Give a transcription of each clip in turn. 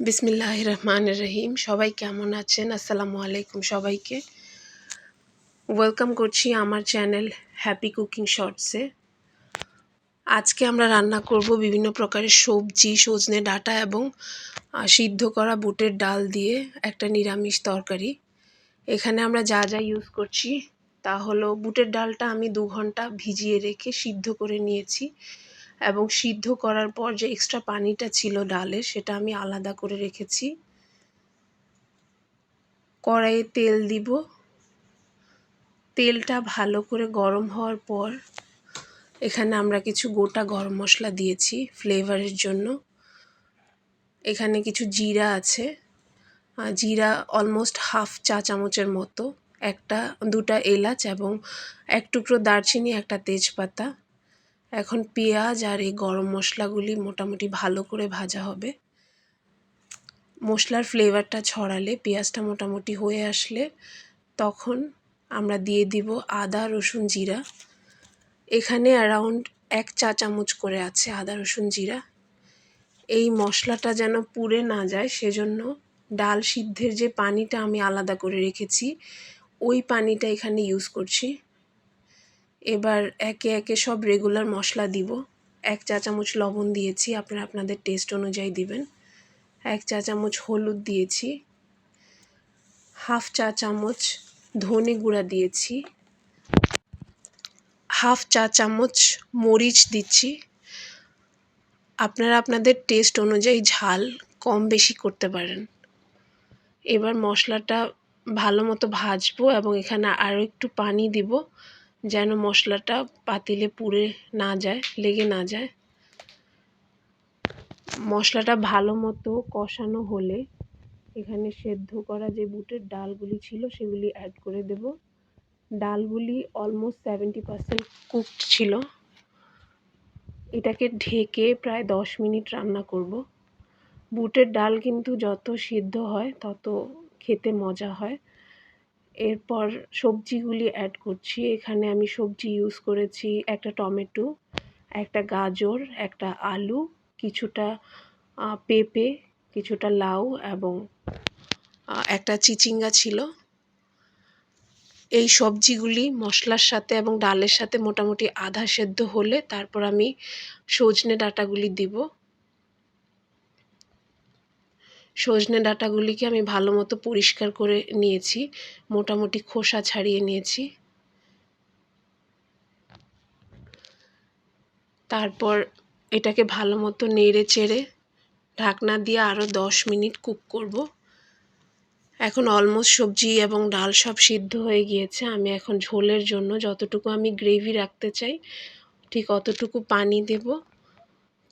বিসমিল্লাহ রহমান রহিম সবাই কেমন আছেন? আসসালামু আলাইকুম সবাইকে। ওয়েলকাম করছি আমার চ্যানেল হ্যাপি কুকিং শর্টসে। আজকে আমরা রান্না করব বিভিন্ন প্রকারের সবজি, সজনে ডাটা এবং সিদ্ধ করা বুটের ডাল দিয়ে একটা নিরামিষ তরকারি। এখানে আমরা যা যা ইউজ করছি তা হলো বুটের ডালটা আমি দু ঘণ্টা ভিজিয়ে রেখে সিদ্ধ করে নিয়েছি। এবং সিদ্ধ করার পর যে এক্সট্রা পানিটা ছিল ডালে, সেটা আমি আলাদা করে রেখেছি। কড়াইয়ে তেল দিব। তেলটা ভালো করে গরম হওয়ার পর এখানে আমরা কিছু গোটা গরম মশলা দিয়েছি ফ্লেভারের জন্য। এখানে কিছু জিরা আছে। জিরা অলমোস্ট হাফ চা চামচের মতো। একটা, দুটা এলাচ এবং এক টুকরো দারচিনি, একটা তেজপাতা। এখন পেঁয়াজ আর এই গরম মশলাগুলি মোটামুটি ভালো করে ভাজা হবে। মশলার ফ্লেভারটা ছড়ালে পেঁয়াজটা মোটামুটি হয়ে আসলে তখন আমরা দিয়ে দিব আদা, রসুন, জিরা। এখানে অ্যারাউন্ড এক চা চামচ করে আছে আদা, রসুন, জিরা। এই মশলাটা যেন পুড়ে না যায় সেজন্য ডাল সিদ্ধের যে পানিটা আমি আলাদা করে রেখেছি, ওই পানিটা এখানে ইউজ করছি। এবার একে একে সব রেগুলার মশলা দিব। এক চা চামচ লবণ দিয়েছি, আপনারা আপনাদের টেস্ট অনুযায়ী দিবেন। এক চা চামচ হলুদ দিয়েছি। হাফ চা চামচ ধনে গুঁড়া দিয়েছি। হাফ চা চামচ মরিচ দিচ্ছি। আপনারা আপনাদের টেস্ট অনুযায়ী ঝাল কম বেশি করতে পারেন। এবার মশলাটা ভালো মতো ভাজবো এবং এখানে আরও একটু পানি দিব। যেন মশলাটা পাতিলে পুড়ে না যায়, লেগে না যায়। মশলাটা ভালো মতো কষানো হলে এখানে সেদ্ধ করা যে বুটের ডালগুলি ছিল সেগুলি অ্যাড করে দেব। ডালগুলি অলমোস্ট সেভেন্টি পার্সেন্ট কুকড ছিল। এটাকে ঢেকে প্রায় দশ মিনিট রান্না করব। বুটের ডাল কিন্তু যত সিদ্ধ হয়, তত খেতে মজা হয়। এরপর সবজিগুলি অ্যাড করছি। এখানে আমি সবজি ইউজ করেছি একটা টমেটো, একটা গাজর, একটা আলু, কিছুটা পেঁপে, কিছুটা লাউ এবং একটা চিচিঙ্গা ছিল। এই সবজিগুলি মশলার সাথে এবং ডালের সাথে মোটামুটি আধা সেদ্ধ হলে তারপর আমি সজনে ডাঁটাগুলি দিব। সজনে ডাঁটাগুলিকে আমি ভালো মতো পরিষ্কার করে নিয়েছি, মোটামুটি খোসা ছাড়িয়ে নিয়েছি। তারপর এটাকে ভালো মতো নেড়ে চেড়ে ঢাকনা দিয়ে আরও দশ মিনিট কুক করব। এখন অলমোস্ট সবজি এবং ডাল সব সিদ্ধ হয়ে গিয়েছে। আমি এখন ঝোলের জন্য যতটুকু আমি গ্রেভি রাখতে চাই, ঠিক অতটুকু পানি দেব।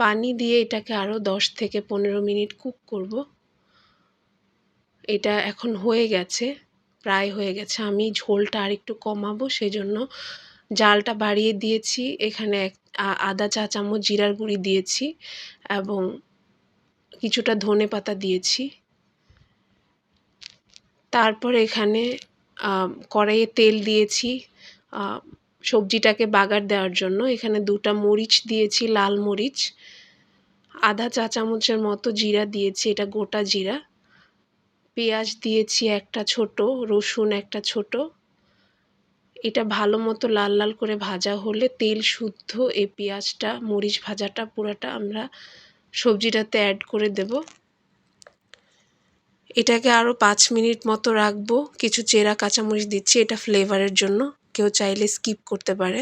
পানি দিয়ে এটাকে আরও দশ থেকে পনেরো মিনিট কুক করব। এটা এখন হয়ে গেছে, প্রায় হয়ে গেছে। আমি ঝোলটা আর একটু কমাবো, সেজন্য জালটা বাড়িয়ে দিয়েছি। এখানে এক আদা চা চামচ জিরার গুঁড়ি দিয়েছি এবং কিছুটা ধনে পাতা দিয়েছি। তারপর এখানে কড়াইয়ে তেল দিয়েছি সবজিটাকে বাগার দেওয়ার জন্য। এখানে দুটা মরিচ দিয়েছি, লাল মরিচ। আধা চা চামচের মতো জিরা দিয়েছি, এটা গোটা জিরা। পেঁয়াজ দিয়েছি একটা ছোট, রসুন একটা ছোট। এটা ভালো মতো লাল লাল করে ভাজা হলে তেল শুদ্ধ এই পেঁয়াজটা, মরিচ ভাজাটা পুরাটা আমরা সবজিটাতে অ্যাড করে দেব। এটাকে আরও পাঁচ মিনিট মতো রাখব। কিছু চেরা কাঁচামরিচ দিচ্ছি এটা ফ্লেভারের জন্য। কেউ চাইলে স্কিপ করতে পারে।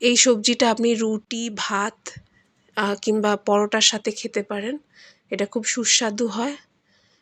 এই সবজিটা আপনি রুটি, ভাত কিংবা পরোটার সাথে খেতে পারেন। এটা খুব সুস্বাদু হয়।